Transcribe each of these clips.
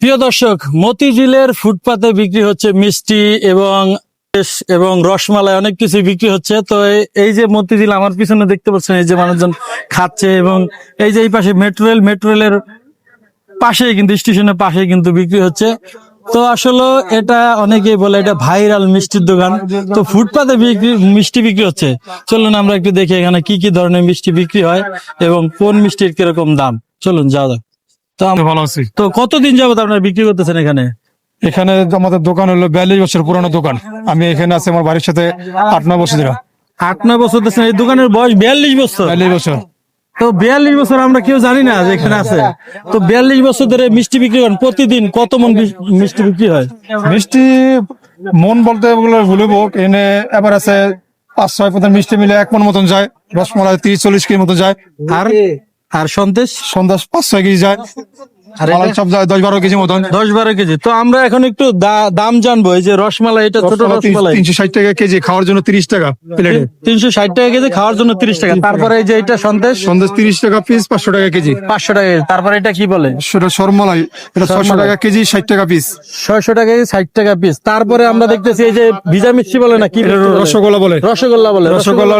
প্রিয় দর্শক, মতিঝিলের ফুটপাতে বিক্রি হচ্ছে মিষ্টি এবং এবং রসমালাই, অনেক কিছু বিক্রি হচ্ছে। তো এই- যে মতিঝিল, আমার পিছনে দেখতে পাচ্ছেন এই যে মানুষজন খাচ্ছে এবং এই যে এই পাশে মেট্রো রেল মেট্রো রেলের পাশেই কিন্তু, স্টেশনের পাশে কিন্তু বিক্রি হচ্ছে। তো আসলে এটা অনেকেই বলে এটা ভাইরাল মিষ্টির দোকান। তো ফুটপাতে বিক্রি, মিষ্টি বিক্রি হচ্ছে। চলুন আমরা একটু দেখি এখানে কি কি ধরনের মিষ্টি বিক্রি হয় এবং কোন মিষ্টির কীরকম দাম। চলুন, যাওয়া তো আম- ভালো আছি। তো কতদিন যাবত আপনারা বিক্রি করতেছেন এখানে? এখানে আমাদের দোকান হলো বিয়াল্লিশ বছর পুরানো দোকান। আমি এখানে আছি আমার বাড়ির সাথে আট নয় বছর ধরে। আট নয় বছর ধরে এই দোকানের বয়স বিয়াল্লিশ বছর। বিয়াল্লিশ বছর। তো বিয়াল্লিশ বছর আমরা কেউ জানি না যে এখানে আছে। তো বিয়াল্লিশ বছর ধরে মিষ্টি বিক্রি করেন প্রতিদিন কত মন মিষ্টি বিক্রি হয়? মিষ্টি মন বলতে ওগুলো ভুলবো এনে এবার আছে পাঁচ ছয় পথের মিষ্টি মিলে এক মন মতন যায় রসমালাই তিরিশ চল্লিশ কেজি মতো যায়। আর আর সন্দেশ? সন্দেশ পাঁচ ছয় কেজি যায়। আর সব যায় দশ বারো কেজি মতন। দশ বারো কেজি। তো আমরা এখন একটু দাম জানব। এই যে রসমালাই এটা ছোট রসমালাই তিনশো ষাট টাকা কেজি খাওয়ার জন্য তিরিশ টাকা প্লেটে তিনশো ষাট টাকা কেজি খাওয়ার জন্য তিরিশ টাকা। তারপরে এই যে এটা সন্দেশ? সন্দেশ তিরিশ টাকা পিস পাঁচশো টাকা কেজি। পাঁচশো টাকা তারপরে এটা কি বলে? সেটা সরমলাই। এটা সরমালাই। টাকা কেজি ষাট টাকা পিস ছয়শো টাকা কেজি ষাট টাকা পিস তারপরে আমরা দেখতেছি এই যে ভিজা মিষ্টি বলে না কি রসগোল্লা বলে। রসগোল্লা বলে। রসগোল্লা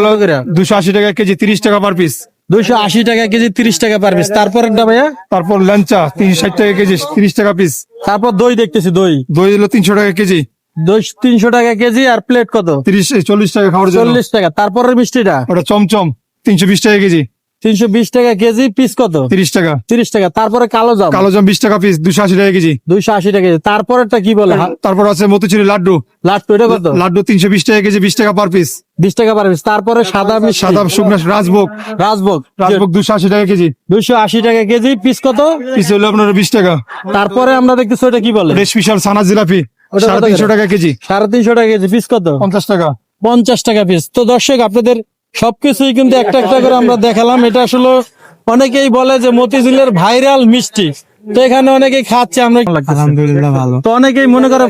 দুশো আশি টাকা কেজি তিরিশ টাকা পার পিস দুইশো আশি টাকা কেজি তিরিশ টাকা পার পিস তারপর ভাইয়া? তারপর ল্যাংচা তিনশো ষাট টাকা কেজি তিরিশ টাকা পিস তারপর দই দেখতেছি দই। দই হলো তিনশো টাকা কেজি। দই তিনশো টাকা কেজি আর প্লেট কত? তিরিশ চল্লিশ টাকা খাওয়ার চল্লিশ টাকা। তারপরের মিষ্টিটা? ওটা চমচম তিনশো বিশ টাকা কেজি। তিনশো বিশ টাকা কেজি পিস কত? তিরিশ টাকা। তিরিশ টাকা। তারপরে কালো জাম? কালো জাম বিশ টাকা পিস দুশো আশি টাকা কেজি। দুইশো আশি টাকা কেজি। তারপরেরটা কি বলে? তারপর আছে মতিচুরি লাড্ডু। লাট্টু এটা কত? লাড্ডু তিনশো বিশ টাকা কেজি বিশ টাকা পার পিস বিশ টাকা পার পিস তারপরে সাদা সাদা শুকনো রাজভোগ। রাজভোগ। রাজভোগ দুশো আশি টাকা কেজি। দুইশো আশি টাকা কেজি পিস কত? পিস হলো আপনার বিশ টাকা। তারপরে আমরা দেখতেছি ওটা কি বলে? বিশাল সানা জিলাপি। সাড়ে তিনশো টাকা কেজি। সাড়ে তিনশো টাকা কেজি পিস কত? পঞ্চাশ টাকা। পঞ্চাশ টাকা পিস তো দর্শক আপনাদের সবকিছুই কিন্তু একটা একটা করে আমরা দেখালাম। এটা আসলে অনেকেই বলে যে মতিঝিলের ভাইরাল মিষ্টি। তো এখানে অনেকেই খাচ্ছে আমরা আলহামদুলিল্লাহ ভালো। তো অনেকেই মনে করো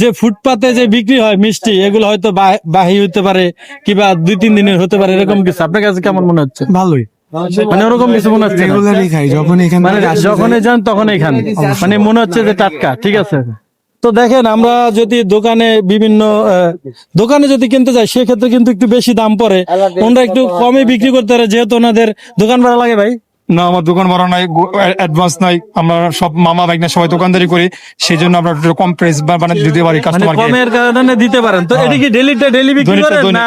যে ফুটপাতে যে বিক্রি হয় মিষ্টি এগুলো হয়তো বাহি হতে পারে কিংবা দুই তিন দিনের হতে পারে এরকম কিছু। আপনার কাছে কেমন মনে হচ্ছে? ভালোই। মানে ওরকম কিছু মনে হচ্ছে যখন এখানে মানে যখনই যান তখন এখানে মানে মনে হচ্ছে যে টাটকা ঠিক আছে? তো দেখেন আমরা যদি দোকানে বিভিন্ন আহ, দোকানে যদি কিনতে যাই সেক্ষেত্রে কিন্তু একটু বেশি দাম পরে ওনারা একটু কমে বিক্রি করতে পারে যেহেতু ওনাদের দোকান ভাড়া লাগে ভাই। না আমার দোকান ভাড়া নাই অ্যাডভান্স নাই। আমরা সব মামা বাইক না সবাই দোকানদারি করি সেই জন্য আমরা একটু কম প্রাইস মানে দিতে পারি মানে কাস্টমারকে কমের কারণে দিতে পারেন। তো এটা কি ডেলিটা ডেলি বিক্রি করেন না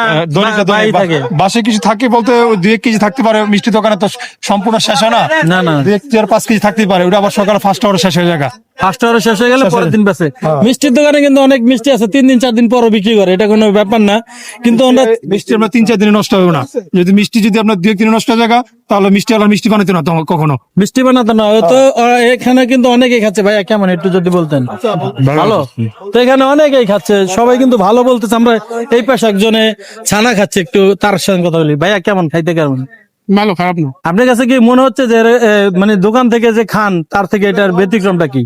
বাসে কিছু থাকে বলতে ওই দুই এক কেজি থাকতে পারে মিষ্টি দোকানে তো সম্পূর্ণ শেষ হয় না। না না। দুই এক চার পাঁচ কেজি থাকতে পারে ওটা আবার সকালে ফার্স্ট আওয়ার শেষ হয়ে যায় ফার্স্ট আওয়ার শেষ হয়ে গেলে পরের দিন বেছে হ্যাঁ। মিষ্টির দোকানে কিন্তু অনেক মিষ্টি আছে তিন দিন চার দিন পরও বিক্রি করে এটা কোনো ব্যাপার না। কিন্তু আমরা মিষ্টি আমরা তিন চার দিনে নষ্ট হবে না। যদি মিষ্টি যদি আপনার দুই এক দিনে নষ্ট হয়ে যায় তাহলে মিষ্টি আলাদা মিষ্টি বানাতে না কখনো? মিষ্টি বানাতে না তো এখানে কিন্তু অনেকেই খাচ্ছে। ভাইয়া কেমন? একটু যদি বলতেন। ভালো? তো এখানে অনেকেই খাচ্ছে। সবাই কিন্তু ভালো বলতেছে। আমরা এই পাশে একজনে ছানা খাচ্ছে একটু তার সঙ্গে কথা বলি। ভাইয়া কেমন? খাইতে কেমন? ভালো খারাপ না। আপনার কাছে কি মনে হচ্ছে যে মানে দোকান থেকে যে খান তার থেকে এটার ব্যতিক্রমটা কি?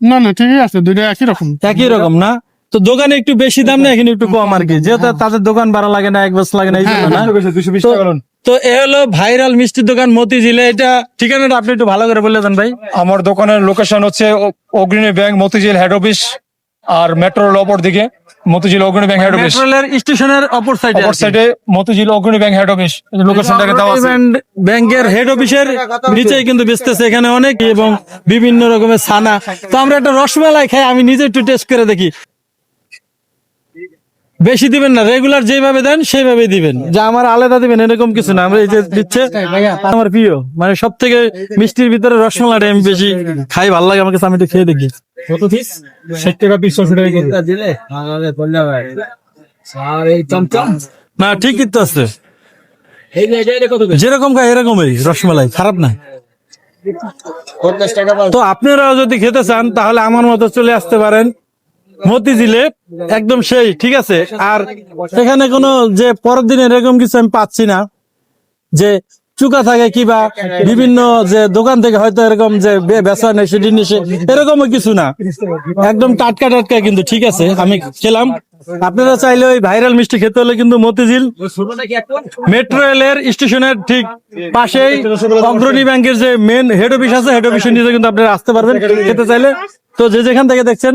না না ঠিকই আছে। দুইটা একই রকম। একই রকম না? তো দোকানে একটু বেশি দাম না এখানে একটু কম আর কি। যেহেতু তাদের দোকান ভাড়া লাগে না এক বছর লাগে না এই জন্য না। তো- এ হলো ভাইরাল মিষ্টির দোকান মতিঝিলে। এটা ঠিকানাটা আপনি একটু ভালো করে বলে দেন ভাই। আমার দোকানের লোকেশন হচ্ছে Agrani bank Motijheel head office আর মেট্রো অপর দিকে Motijheel Agrani bank head office মেট্রোলের স্টেশনের অপর সাইডে অপর সাইডে Motijheel Agrani bank head office লোকেশনটাকে দেওয়া আছে। ব্যাংকের হেড অফিসের নিচেই কিন্তু বেচতেছে এখানে অনেক এবং বিভিন্ন রকমের ছানা। তো আমরা একটা রসমালাই খাই আমি নিজে একটু টেস্ট করে দেখি। বেশি দিবেন না রেগুলার যেভাবে দেন সেইভাবে দিবেন। যে আমার আলাদা দিবেন এরকম কিছু না। আমরা এই যে দিচ্ছে আমার প্রিয় মানে সব থেকে মিষ্টির ভিতরে রসমালাইটা আমি বেশি খাই ভালো লাগে আমাকে আমি একটু খেয়ে দেখি। কত পিস ষাট টাকা পিস টাকা দিলে? আর এই চমচম? না ঠিকই তো আছে। এই যে এটা কত যেরকম খাই এরকমই রসমালাই খারাপ না। তো আপনারাও যদি খেতে চান তাহলে আমার মতো চলে আসতে পারেন। মতিঝিলে, একদম সেই, ঠিক আছে। আর এখানে কোনো যে পরের দিন এরকম কিছু আমি পাচ্ছি না, যে চুকা থাকে কিবা বিভিন্ন যে দোকান থেকে হয়তো এরকম যে বেচা নেই, সেটি নিষে এরকমও কিছু না। একদম টাটকা টাটকা কিন্তু, ঠিক আছে, আমি খেলাম। আপনারা চাইলে ওই ভাইরাল মিষ্টি খেতে হলে কিন্তু মতিঝিল মেট্রো রেলের স্টেশনের ঠিক পাশেই অগ্রণী ব্যাংকের যে মেন হেড অফিস আছে হেড অফিসের নিচে কিন্তু আপনারা আসতে পারবেন, খেতে চাইলে। তো যে যেখান থেকে দেখছেন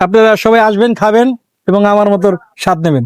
আপনারা সবাই আসবেন খাবেন এবং আমার মতো স্বাদ নেবেন।